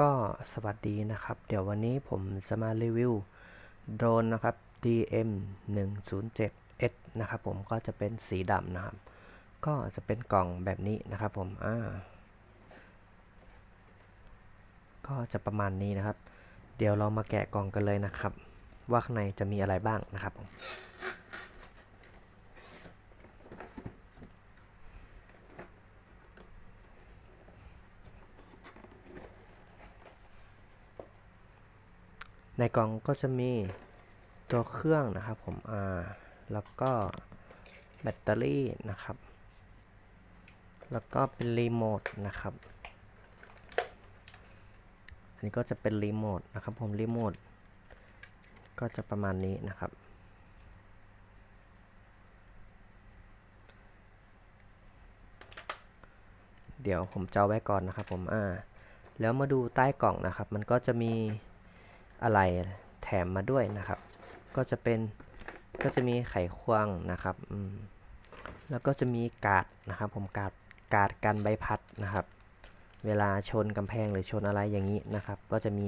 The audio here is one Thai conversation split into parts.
ก็สวัสดีนะครับ เดี๋ยววันนี้ผมจะมารีวิวโดรนนะครับ DM 1 0 7 S นะครับผมก็จะเป็นสีดำนะครับ ก็จะเป็นกล่องแบบนี้นะครับผมอ่าก็จะประมาณนี้นะครับ เดี๋ยวเรามาแกะกล่องกันเลยนะครับ ว่าข้างในจะมีอะไรบ้างนะครับผม ในกล่องก็จะมีตัวเครื่องนะครับผมอ่าแล้วก็แบตเตอรี่นะครับ แล้วก็เป็นรีโมทนะครับ อันนี้ก็จะเป็นรีโมทนะครับผมรีโมทก็จะประมาณนี้นะครับ เดี๋ยวผมจะเอาไว้ก่อนนะครับผมอ่าแล้วมาดูใต้กล่องนะครับ มันก็จะมี อะไรแถมมาด้วยนะครับ ก็จะเป็นก็จะมีไขควงนะครับอืมแล้วก็จะมีกาดนะครับ ผมกาดกาดกันใบพัดนะครับ เวลาชนกำแพงหรือชนอะไรอย่างนี้นะครับ ก็จะมี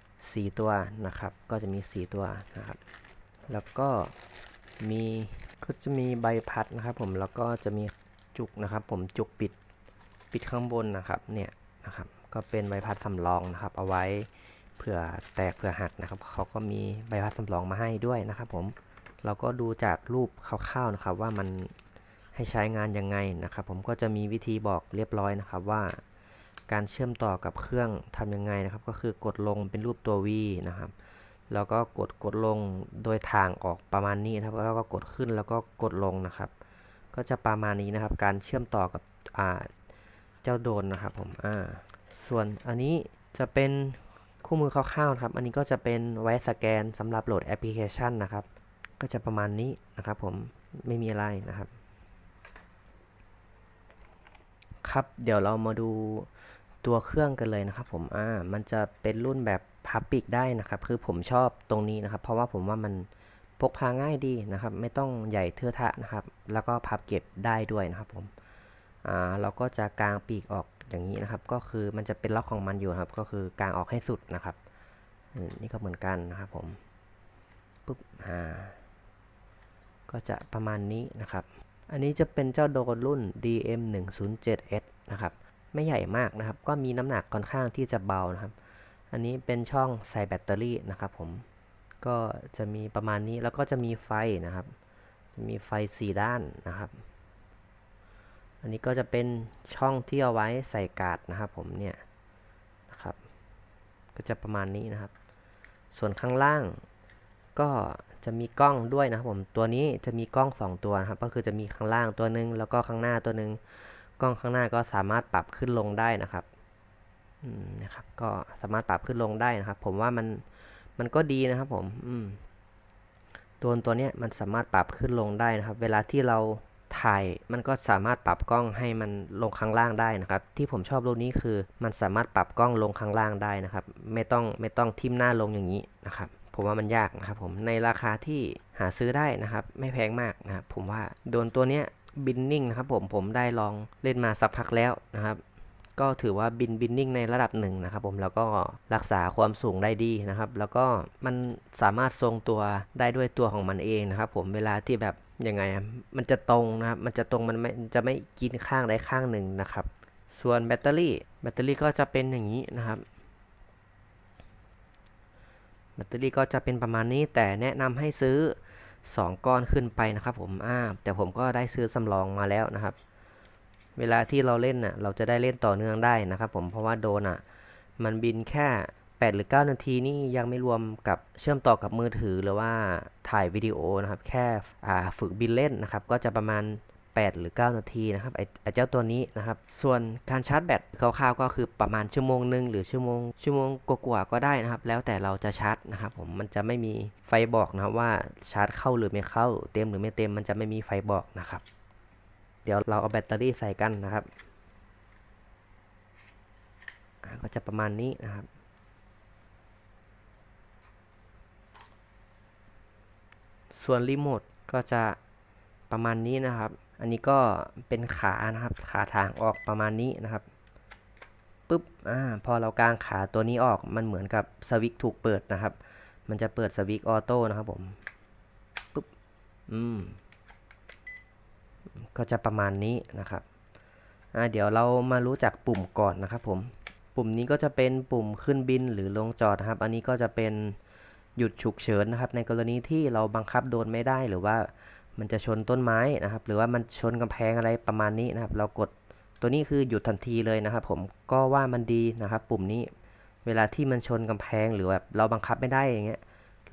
4 ตัวนะครับ ก็จะมี 4 ตัวนะครับ แล้วก็มีก็จะมีใบพัดนะครับ ผมแล้วก็จะมีจุกนะครับ ผมจุกปิดปิดข้างบนนะครับเนี่ยนะครับ ก็เป็นใบพัดสำรองนะครับ เอาไว้ เผื่อแตกเผื่อหักนะครับเขาก็มีใบพัดสำรองมาให้ด้วยนะครับผมเราก็ดูจากรูปคร่าวๆนะครับว่ามันให้ใช้งานยังไงนะครับ ผมก็จะมีวิธีบอกเรียบร้อยนะครับว่า การเชื่อมต่อกับเครื่องทำยังไงนะครับ ก็คือกดลงเป็นรูปตัว V นะครับแล้วก็กดกดลงโดยทางออกประมาณนี้นะครับแล้วก็กดขึ้นแล้วก็กดลงนะครับ ก็จะประมาณนี้นะครับ การเชื่อมต่อกับอ่าเจ้าโดนนะครับผมอ่าส่วนอันนี้จะเป็น คู่มือคร่าวๆนะครับ อันนี้ก็จะเป็นไว้สแกนสำหรับโหลดแอปพลิเคชันนะครับ ก็จะประมาณนี้นะครับผมไม่มีอะไรนะครับ ครับเดี๋ยวเรามาดูตัวเครื่องกันเลยนะครับ ผมอ่ามันจะเป็นรุ่นแบบพับปิกได้นะครับ คือผมชอบตรงนี้นะครับ เพราะว่าผมว่ามันพกพาง่ายดีนะครับ ไม่ต้องใหญ่เทือะทะนะครับ แล้วก็พับเก็บได้ด้วยนะครับผมอ่าเราก็จะกางปีกออก อย่างนี้นะครับ ก็คือมันจะเป็นล็อกของมันอยู่ครับ ก็คือกางออกให้สุดนะครับ นี่ก็เหมือนกันนะครับผม ปุ๊บอ่าก็จะประมาณนี้นะครับ อันนี้จะเป็นเจ้าโดนรุ่น DM 1 0 7 S นะครับ ไม่ใหญ่มากนะครับ ก็มีน้ำหนักค่อนข้างที่จะเบานะครับ อันนี้เป็นช่องใส่แบตเตอรี่นะครับผม ก็จะมีประมาณนี้ แล้วก็จะมีไฟนะครับ จะมีไฟสี่ด้านนะครับ อันนี้ก็จะเป็นช่องที่เอาไว้ใส่การ์ดนะครับผมเนี่ยนะครับ ก็จะประมาณนี้นะครับ ส่วนข้างล่างก็จะมีกล้องด้วยนะครับผมตัวนี้จะมีกล้อง 2 ตัวนะครับ ก็คือจะมีข้างล่างตัวหนึ่งแล้วก็ข้างหน้าตัวหนึ่งกล้องข้างหน้าก็สามารถปรับขึ้นลงได้นะครับนะครับ ก็สามารถปรับขึ้นลงได้นะครับ ผมว่ามันมันก็ดีนะครับผม อืมตัวตัวเนี้ยมันสามารถปรับขึ้นลงได้นะครับ เวลาที่เรา ถ่ายมันก็สามารถปรับกล้องให้มันลงข้างล่างได้นะครับ ที่ผมชอบรุ่นนี้คือ มันสามารถปรับกล้องลงข้างล่างได้นะครับ ไม่ต้องไม่ต้องทิ่มหน้าลงอย่างนี้นะครับผมว่ามันยากนะครับผมในราคาที่หาซื้อได้นะครับ ไม่แพงมากนะครับผมว่าโดนตัวเนี้ยบินนิ่งนะครับผมผมได้ลองเล่นมาสักพักแล้วนะครับ ก็ถือว่าบินบินนิ่งในระดับหนึ่งนะครับผมแล้วก็รักษาความสูงได้ดีนะครับ แล้วก็มันสามารถทรงตัวได้ด้วยตัวของมันเองนะครับ ผมเวลาที่แบบ ยังไงมันจะตรงนะครับ มันจะตรงมันไม่จะไม่กินข้างใดข้างหนึ่งนะครับ ส่วนแบตเตอรี่ แบตเตอรี่ก็จะเป็นอย่างนี้นะครับ แบตเตอรี่ก็จะเป็นประมาณนี้แต่แนะนำให้ซื้อ 2 ก้อนขึ้นไปนะครับ ผมอ่าแต่ผมก็ได้ซื้อสำรองมาแล้วนะครับ เวลาที่เราเล่นน่ะเราจะได้เล่นต่อเนื่องได้นะครับ ผมเพราะว่าโดนอะมันบินแค่ 8 หรือ 9 นาทีนี่ยังไม่รวมกับเชื่อมต่อกับมือถือหรือว่าถ่ายวิดีโอนะครับ แค่ฝึกบินเล่นนะครับ ก็จะประมาณ 8 หรือ 9 นาทีนะครับไอ้เจ้าตัวนี้นะครับ ส่วนการชาร์จแบตคร่าวๆก็คือประมาณชั่วโมงหนึ่งหรือชั่วโมงชั่วโมงกว่าๆก็ได้นะครับ แล้วแต่เราจะชาร์จนะครับผมมันจะไม่มีไฟบอกนะครับว่าชาร์จเข้าหรือไม่เข้า เต็มหรือไม่เต็มมันจะไม่มีไฟบอกนะครับ เดี๋ยวเราเอาแบตเตอรี่ใส่กันนะครับก็จะประมาณนี้นะครับ ส่วนรีโมทก็จะประมาณนี้นะครับ อันนี้ก็เป็นขานะครับ ขาทางออกประมาณนี้นะครับปุ๊บอ่าพอเรากางขาตัวนี้ออกมันเหมือนกับสวิตช์ถูกเปิดนะครับ มันจะเปิดสวิตช์ออโต้นะครับผมปุ๊บอืมก็จะประมาณนี้นะครับอ่าเดี๋ยวเรามารู้จักปุ่มก่อนนะครับผม ปุ่มนี้ก็จะเป็นปุ่มขึ้นบินหรือลงจอดนะครับ อันนี้ก็จะเป็น หยุดฉุกเฉินนะครับในกรณีที่เราบังคับโดนไม่ได้หรือว่ามันจะชนต้นไม้นะครับ หรือว่ามันชนกำแพงอะไรประมาณนี้นะครับ เรากดตัวนี้คือหยุดทันทีเลยนะครับ ผมก็ว่ามันดีนะครับ ปุ่มนี้เวลาที่มันชนกำแพงหรือแบบเราบังคับไม่ได้อย่างเงี้ย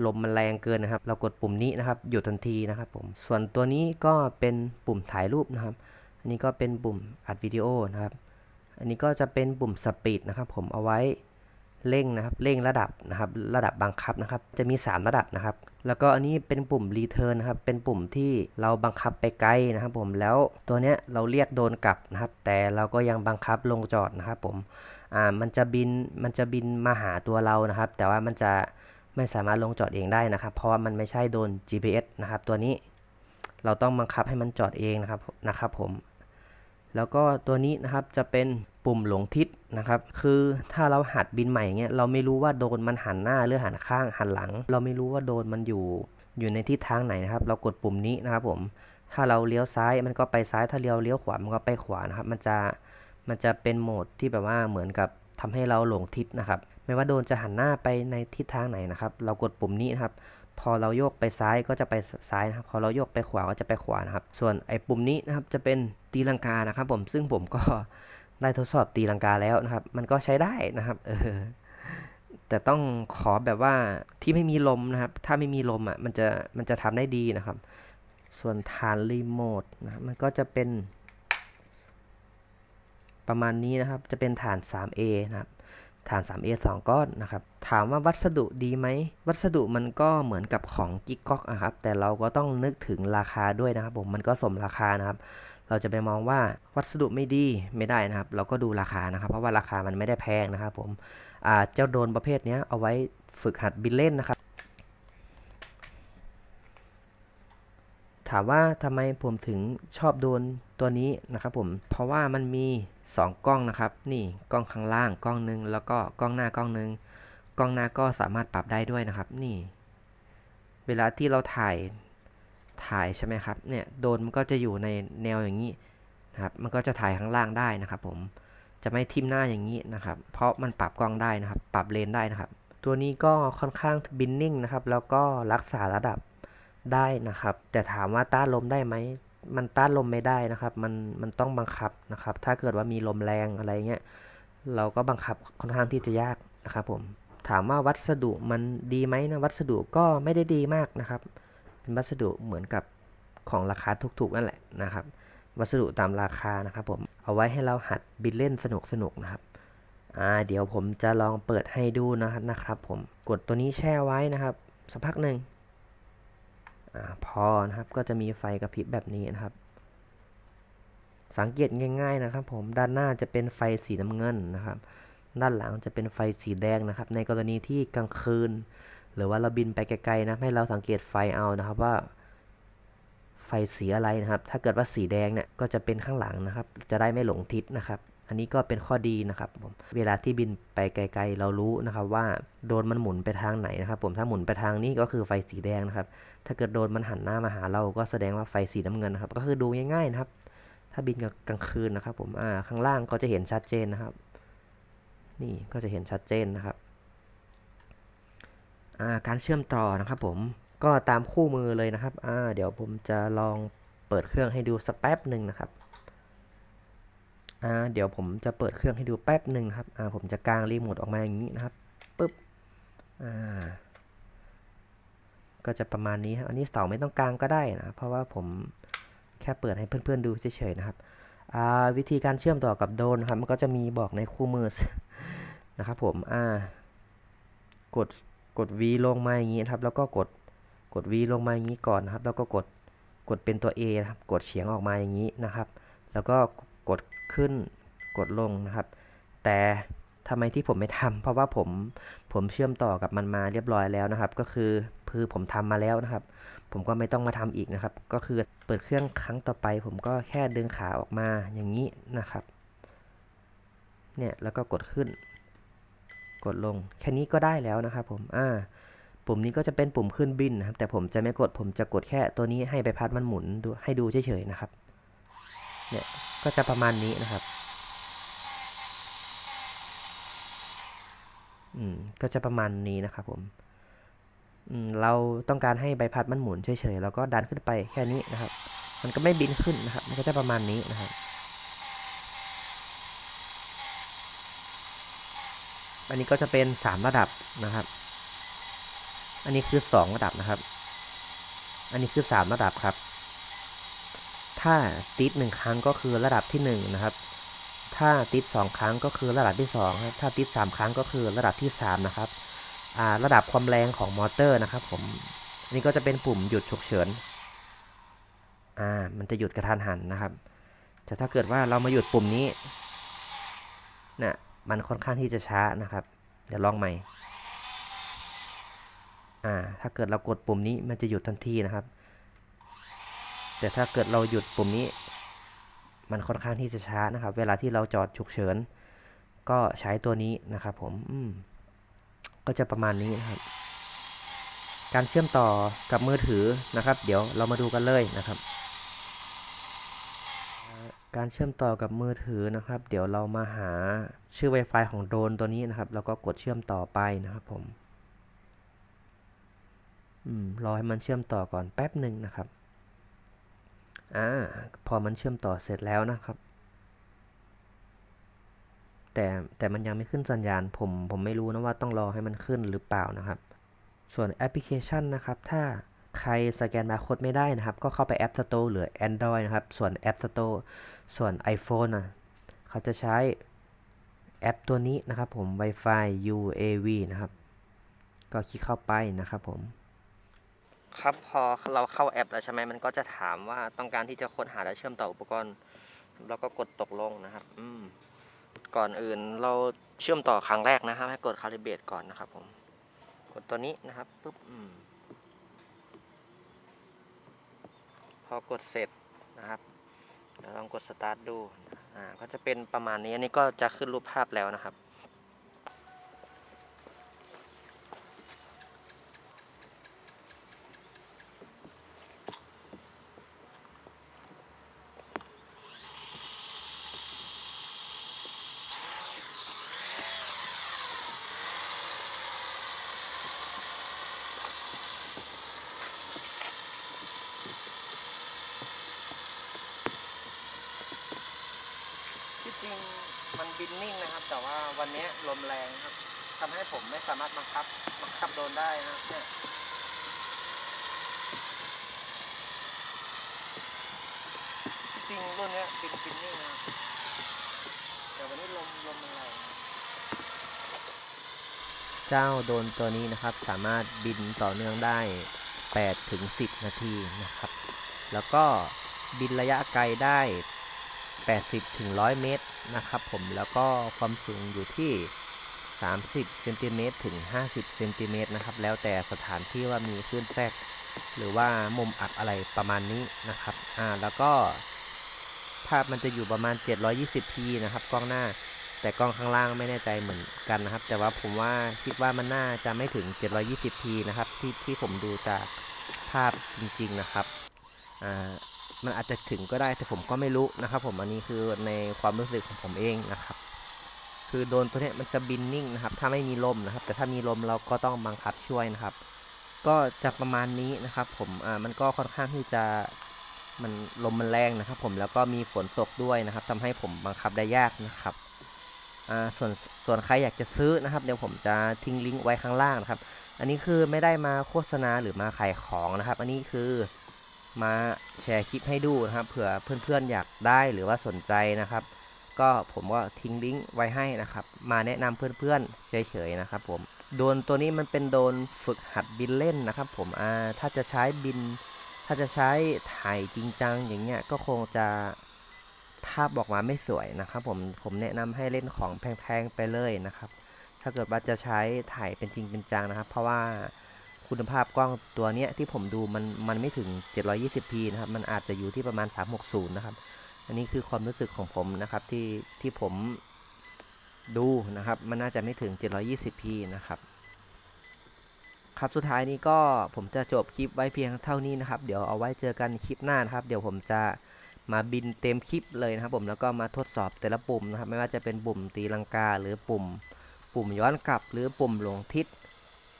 ลมมันแรงเกินนะครับ เรากดปุ่มนี้นะครับหยุดทันทีนะครับผมส่วนตัวนี้ก็เป็นปุ่มถ่ายรูปนะครับ อันนี้ก็เป็นปุ่มอัดวิดีโอนะครับ อันนี้ก็จะเป็นปุ่มสปีดนะครับ ผมเอาไว้ เร่งนะครับเร่งระดับนะครับ ระดับบังคับนะครับ จะมี 3 ระดับนะครับ แล้วก็อันนี้เป็นปุ่มรีเทิร์นนะครับ เป็นปุ่มที่เราบังคับไปไกลนะครับ ผมแล้วตัวเนี้ยเราเรียกโดนกลับนะครับ แต่เราก็ยังบังคับลงจอดนะครับ ผมอ่ามันจะบินมันจะบินมาหาตัวเรานะครับ แต่ว่ามันจะไม่สามารถลงจอดเองได้นะครับ เพราะว่ามันไม่ใช่โดน GPS นะครับ ตัวนี้เราต้องบังคับให้มันจอดเองนะครับนะครับ ผม แล้วก็ตัวนี้นะครับจะเป็นปุ่มหลงทิศ นะครับ คือถ้าเราหัดบินใหม่เงี้ยเราไม่รู้ว่าโดนมันหันหน้าหรือหันข้างหันหลัง เราไม่รู้ว่าโดนมันอยู่อยู่ในทิศทางไหนนะครับ เรากดปุ่มนี้นะครับผม ถ้าเราเลี้ยวซ้ายมันก็ไปซ้าย ถ้าเลี้ยวเลี้ยวขวา มันก็ไปขวานะครับ มันจะ มันจะเป็นโหมดที่แบบว่าเหมือนกับทำให้เราหลงทิศนะครับ ไม่ว่าโดนจะหันหน้าไปในทิศทางไหนนะครับ เรากดปุ่มนี้นะครับ พอเราโยกไปซ้ายก็จะไปซ้ายนะครับ พอเราโยกไปขวาก็จะไปขวานะครับ ส่วนไอ้ปุ่มนี้นะครับจะเป็นตีลังกานะครับ ผม ซึ่งผมก็ ได้ทดสอบตีลังกาแล้วนะครับ มันก็ใช้ได้นะครับเออแต่ต้องขอแบบว่าที่ไม่มีลมนะครับ ถ้าไม่มีลมอะมันจะมันจะทำได้ดีนะครับ ส่วนฐานรีโมทนะมันก็จะเป็น ประมาณนี้นะครับ จะเป็นฐาน 3A นะครับ ฐาน 3A 2 ก้อนนะครับ ถามว่าวัสดุดีไหม วัสดุมันก็เหมือนกับของกิ๊กก๊อกนะครับ แต่เราก็ต้องนึกถึงราคาด้วยนะครับผม มันก็สมราคานะครับ เราจะไปมองว่าวัสดุไม่ดีไม่ได้นะครับ เราก็ดูราคานะครับ เพราะว่าราคามันไม่ได้แพงนะครับผมเจ้าโดนประเภทนี้เอาไว้ฝึกหัดบินเล่นนะครับ ถามว่าทำไมผมถึงชอบโดนตัวนี้นะครับผม เพราะว่ามันมี 2 กล้องนะครับ นี่กล้องข้างล่างกล้องหนึ่งแล้วก็กล้องหน้ากล้องหนึ่งกล้องหน้าก็สามารถปรับได้ด้วยนะครับ นี่ เวลาที่เราถ่ายถ่ายใช่ไหมครับ เนี่ยโดนมันก็จะอยู่ในแนวอย่างนี้นะครับ มันก็จะถ่ายข้างล่างได้นะครับ ผม จะไม่ทิ่มหน้าอย่างนี้นะครับ เพราะมันปรับกล้องได้นะครับ ปรับเลนได้นะครับ ตัวนี้ก็ค่อนข้างบินนิ่งนะครับ แล้วก็รักษาระดับ ได้นะครับ แต่ถามว่าต้านลมได้ไหมมันต้านลมไม่ได้นะครับ มันมันต้องบังคับนะครับ ถ้าเกิดว่ามีลมแรงอะไรเงี้ยเราก็บังคับค่อนข้างที่จะยากนะครับผมถามว่าวัสดุมันดีไหมนะวัสดุก็ไม่ได้ดีมากนะครับ เป็นวัสดุเหมือนกับของราคาถูกๆนั่นแหละนะครับ วัสดุตามราคานะครับผมเอาไว้ให้เราหัดบินเล่นสนุกๆนะครับอ่าเดี๋ยวผมจะลองเปิดให้ดูนะครับนะครับ ผมกดตัวนี้แช่ไว้นะครับสักพักหนึ่ง พอนะครับก็จะมีไฟกระพริบแบบนี้นะครับ สังเกตง่าย ๆนะครับ ผมด้านหน้าจะเป็นไฟสีน้ำเงินนะครับ ด้านหลังจะเป็นไฟสีแดงนะครับ ในกรณีที่กลางคืน หรือว่าเราบินไปไกลๆนะให้เราสังเกตไฟเอานะครับว่า ไฟสีอะไรนะครับ ถ้าเกิดว่าสีแดงเนี่ยก็จะเป็นข้างหลังนะครับ จะได้ไม่หลงทิศนะครับ อันนี้ก็เป็นข้อดีนะครับผมเวลาที่บินไปไกล ๆ เรารู้นะครับว่าโดนมันหมุนไปทางไหนนะครับ ผมถ้าหมุนไปทางนี้ก็คือไฟสีแดงนะครับ ถ้าเกิดโดนมันหันหน้ามาหาเราก็แสดงว่าไฟสีน้ำเงินนะครับ ก็คือดูง่ายๆนะครับ ถ้าบินกลางคืนนะครับ ผมอ่าข้างล่างก็จะเห็นชัดเจนนะครับ นี่ก็จะเห็นชัดเจนนะครับอ่าการเชื่อมต่อนะครับ ผมก็ตามคู่มือเลยนะครับอ่าเดี๋ยวผมจะลองเปิดเครื่องให้ดูสักแป๊บหนึ่งนะครับ อ่าเดี๋ยวผมจะเปิดเครื่องให้ดูแป๊บหนึ่งครับอ่าผมจะกางรีโมทออกมาอย่างนี้นะครับปึ๊บอ่าก็จะประมาณนี้ครับอันนี้เสาไม่ต้องกางก็ได้นะเพราะว่าผมแค่เปิดให้เพื่อนๆดูเฉยๆนะครับอ่าวิธีการเชื่อมต่อกับโดนครับมันก็จะมีบอกในคู่มือนะครับผมอ่ากดกด V ลงมาอย่างนี้ครับ แล้วก็กดกด V ลงมาอย่างนี้ก่อนนะครับ แล้วก็กดกดเป็นตัว A นะครับกดเฉียงออกมาอย่างนี้นะครับ แล้วก็ กดขึ้นกดลงนะครับ แต่ทำไมที่ผมไม่ทำเพราะว่าผมผมเชื่อมต่อกับมันมาเรียบร้อยแล้วนะครับ ก็คือคือผมทำมาแล้วนะครับ ผมก็ไม่ต้องมาทำอีกนะครับ ก็คือเปิดเครื่องครั้งต่อไป ผมก็แค่ดึงขาออกมาอย่างนี้นะครับ เนี่ยแล้วก็กดขึ้น กดลงแค่นี้ก็ได้แล้วนะครับ ผมอ่าปุ่มนี้ก็จะเป็นปุ่มขึ้นบินนะครับ แต่ผมจะไม่กดผมจะกดแค่ตัวนี้ให้ใบพัดมันหมุนดูให้ดูเฉยๆนะครับ เนี่ยก็จะประมาณนี้นะครับ อืม ก็จะประมาณนี้นะครับผม อืม เราต้องการให้ใบพัดมันหมุนเฉยๆ แล้วก็ดันขึ้นไปแค่นี้นะครับ มันก็ไม่บินขึ้นนะครับ มันก็จะประมาณนี้นะครับ อันนี้ก็จะเป็น 3 ระดับนะครับ อันนี้คือ 2 ระดับนะครับ อันนี้คือ 3 ระดับครับ ถ้าติดหนึ่งครั้งก็คือระดับที่1นะครับ ถ้าติด2ครั้งก็คือระดับที่2ครับถ้าติด3ครั้งก็คือระดับที่3นะครับระดับความแรงของมอเตอร์นะครับ ผมนนี้ก็จะเป็นปุ่มหยุดฉุกเฉินอ่ามันจะหยุดกระทันหันนะครับแต่ถ้าเกิดว่าเรามาหยุดปุ่มนี้นี่ยมันค่อนข้างที่จะช้านะครับ เดี๋ยวลองใหม่อ่าถ้าเกิดเรากดปุ่มนี้มันจะหยุดทันทีนะครับ แต่ถ้าเกิดเราหยุดปุ่มนี้ มันค่อนข้างที่จะช้านะครับ เวลาที่เราจอดฉุกเฉิน ก็ใช้ตัวนี้นะครับผมมก็จะประมาณนี้นะครับ การเชื่อมต่อกับมือถือนะครับ เดี๋ยวเรามาดูกันเลยนะครับ การเชื่อมต่อกับมือถือนะครับ เดี๋ยวเรามาหาชื่อ Wi-Fi ของโดรนตัวนี้นะครับแล้วก็กดเชื่อมต่อไปนะครับ ผมอืมรอให้มันเชื่อมต่อก่อนแป๊บหนึ่งนะครับ อ่าพอมันเชื่อมต่อเสร็จแล้วนะครับ แต่แต่มันยังไม่ขึ้นสัญญาณผมผมไม่รู้นะว่าต้องรอให้มันขึ้นหรือเปล่านะครับ ส่วนแอปพลิเคชันนะครับ ถ้าใครสแกนบาร์โค้ดไม่ได้นะครับ ก็เข้าไป App Store หรือ Android นะครับ ส่วน App Store ส่วน iPhone นะเขาจะใช้แอปตัวนี้นะครับผม Wi-Fi UAV นะครับ ก็คลิกเข้าไปนะครับผม ครับพอเราเข้าแอปแล้วใช่ไหมมันก็จะถามว่าต้องการที่จะค้นหาและเชื่อมต่ออุปกรณ์ แล้วก็กดตกลงนะครับ อืมก่อนอื่นเราเชื่อมต่อครั้งแรกนะครับให้กดคาลิเบตก่อนนะครับผมกดตัวนี้นะครับปุ๊บอืมพอกดเสร็จนะครับลองกดสตาร์ทดูอ่าก็จะเป็นประมาณนี้อันนี้ก็จะขึ้นรูปภาพแล้วนะครับ ที่จริงมัน บินนิ่งนะครับ แต่ว่าวันนี้ลมแรงครับทำให้ผมไม่สามารถบังคับบังคับโดนได้นะครับเนี่ยจริงรุ่นเนี้ยบินบินนิ่งนะครับแต่วันนี้ลมลมแรงเจ้าโดนตัวนี้นะครับ สามารถบินต่อเนื่องได้8ถึง10 นาทีนะครับ แล้วก็บินระยะไกลได้ 80ถึง100 เมตรนะครับผมแล้วก็ความสูงอยู่ที่ 30เซนติเมตรถึง 50เซนติเมตรนะครับ แล้วแต่สถานที่ว่ามีคลื่นแทรกหรือว่ามุมอับอะไรประมาณนี้นะครับอ่าแล้วก็ภาพมันจะอยู่ประมาณ 720p นะครับ กล้องหน้า แต่กล้องข้างล่างไม่แน่ใจเหมือนกันนะครับ แต่ว่าผมว่าคิดว่ามันน่าจะไม่ถึง 720p นะครับ ที่ที่ผมดูจากภาพจริง ๆ นะครับอ่า มันอาจจะถึงก็ได้แต่ผมก็ไม่รู้นะครับ ผมอันนี้คือในความรู้สึกของผมเองนะครับ คือโดนตัวนี้มันจะบินนิ่งนะครับ ถ้าไม่มีลมนะครับ แต่ถ้ามีลมเราก็ต้องบังคับช่วยนะครับ ก็จะประมาณนี้นะครับ ผมอ่ามันก็ค่อนข้างที่จะมันลมมันแรงนะครับ ผมแล้วก็มีฝนตกด้วยนะครับทำให้ผมบังคับได้ยากนะครับอ่าส่วนส่วนใครอยากจะซื้อนะครับ เดี๋ยวผมจะทิ้งลิงก์ไว้ข้างล่างนะครับ อันนี้คือไม่ได้มาโฆษณาหรือมาขายของนะครับ อันนี้คือ มาแชร์คลิปให้ดูนะครับ เผื่อเพื่อนๆอยากได้หรือว่าสนใจนะครับ ก็ผมก็ทิ้งลิงก์ไว้ให้นะครับ มาแนะนำเพื่อนๆเฉยๆนะครับ ผมโดนตัวนี้มันเป็นโดนฝึกหัดบินเล่นนะครับ ผมอ่าถ้าจะใช้บิน ถ้าจะใช้ถ่ายจริงจังอย่างเงี้ยก็คงจะภาพออกมาไม่สวยนะครับ ผมผมแนะนำให้เล่นของแพงๆไปเลยนะครับ ถ้าเกิดว่าจะใช้ถ่ายเป็นจริงเป็นจังนะครับ เพราะว่า คุณภาพกล้องตัวเนี้ยที่ผมดูมันมันไม่ถึง 720p นะครับ มันอาจจะอยู่ที่ประมาณ 360 นะครับ อันนี้คือความรู้สึกของผมนะครับที่ที่ผมดูนะครับ มันน่าจะไม่ถึง 720p นะครับครับสุดท้ายนี้ก็ผมจะจบคลิปไว้เพียงเท่านี้นะครับ เดี๋ยวเอาไว้เจอกันคลิปหน้านะครับ เดี๋ยวผมจะมาบินเต็มคลิปเลยนะครับ ผมแล้วก็มาทดสอบแต่ละปุ่มนะครับ ไม่ว่าจะเป็นปุ่มตีลังกาหรือปุ่ม ปุ่มย้อนกลับหรือปุ่มหลงทิศ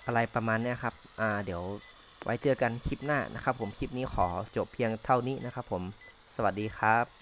อะไรประมาณนี้ครับ อ่า เดี๋ยวไว้เจอกันคลิปหน้านะครับ ผม คลิปนี้ขอจบเพียงเท่านี้นะครับ ผม สวัสดีครับ